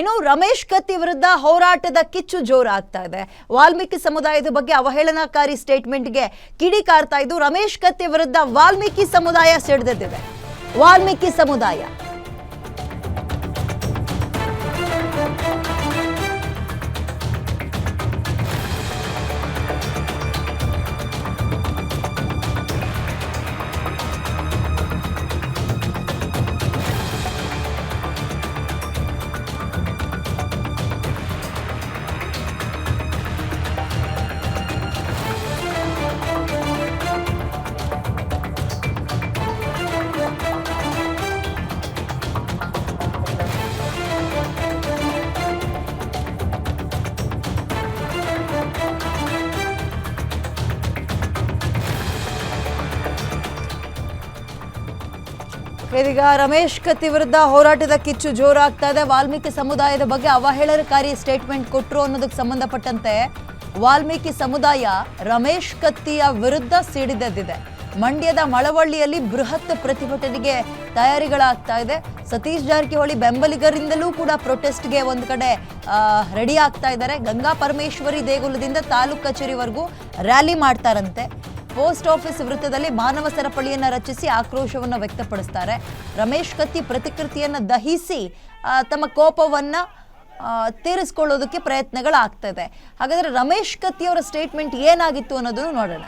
ಇನ್ನು ರಮೇಶ್ ಕತ್ತಿ ವಿರುದ್ಧ ಹೋರಾಟದ ಕಿಚ್ಚು ಜೋರಾಗ್ತಾ ಇದೆ. ವಾಲ್ಮೀಕಿ ಸಮುದಾಯದ ಬಗ್ಗೆ ಅವಹೇಳನಕಾರಿ ಸ್ಟೇಟ್ಮೆಂಟ್ಗೆ ಕಿಡಿಕಾರ್ತಾ ಇದ್ದು, ರಮೇಶ್ ಕತ್ತಿ ವಿರುದ್ಧ ವಾಲ್ಮೀಕಿ ಸಮುದಾಯ ಸಿಡಿದಿದೆ ವಾಲ್ಮೀಕಿ ಸಮುದಾಯ. ಇದೀಗ ರಮೇಶ್ ಕತ್ತಿ ವಿರುದ್ಧ ಹೋರಾಟದ ಕಿಚ್ಚು ಜೋರಾಗ್ತಾ ಇದೆ. ವಾಲ್ಮೀಕಿ ಸಮುದಾಯದ ಬಗ್ಗೆ ಅವಹೇಳನಕಾರಿ ಸ್ಟೇಟ್ಮೆಂಟ್ ಕೊಟ್ಟರು ಅನ್ನೋದಕ್ಕೆ ಸಂಬಂಧಪಟ್ಟಂತೆ ವಾಲ್ಮೀಕಿ ಸಮುದಾಯ ರಮೇಶ್ ಕತ್ತಿಯ ವಿರುದ್ಧ ಸಿಡಿದೆದ್ದಿದೆ. ಮಂಡ್ಯದ ಮಳವಳ್ಳಿಯಲ್ಲಿ ಬೃಹತ್ ಪ್ರತಿಭಟನೆಗೆ ತಯಾರಿಗಳಾಗ್ತಾ ಇದೆ. ಸತೀಶ್ ಜಾರಕಿಹೊಳಿ ಬೆಂಬಲಿಗರಿಂದಲೂ ಕೂಡ ಪ್ರೊಟೆಸ್ಟ್ಗೆ ಒಂದು ಕಡೆ ರೆಡಿ ಆಗ್ತಾ ಇದ್ದಾರೆ. ಗಂಗಾ ಪರಮೇಶ್ವರಿ ದೇಗುಲದಿಂದ ತಾಲೂಕು ಕಚೇರಿವರೆಗೂ ರ್ಯಾಲಿ ಮಾಡ್ತಾರಂತೆ. ಪೋಸ್ಟ್ ಆಫೀಸ್ ವೃತ್ತದಲ್ಲಿ ಮಾನವ ಸರಪಳಿಯನ್ನು ರಚಿಸಿ ಆಕ್ರೋಶವನ್ನು ವ್ಯಕ್ತಪಡಿಸ್ತಾರೆ. ರಮೇಶ್ ಕತ್ತಿ ಪ್ರತಿಕೃತಿಯನ್ನು ದಹಿಸಿ ತಮ್ಮ ಕೋಪವನ್ನ ಕೋಪವನ್ನು ತೀರಿಸ್ಕೊಳ್ಳೋದಕ್ಕೆ ಇದೆ ಹಾಗಾದ್ರೆ ರಮೇಶ್ ಕತ್ತಿಯವರ ಸ್ಟೇಟ್ಮೆಂಟ್ ಏನಾಗಿತ್ತು ಅನ್ನೋದನ್ನು ನೋಡೋಣ.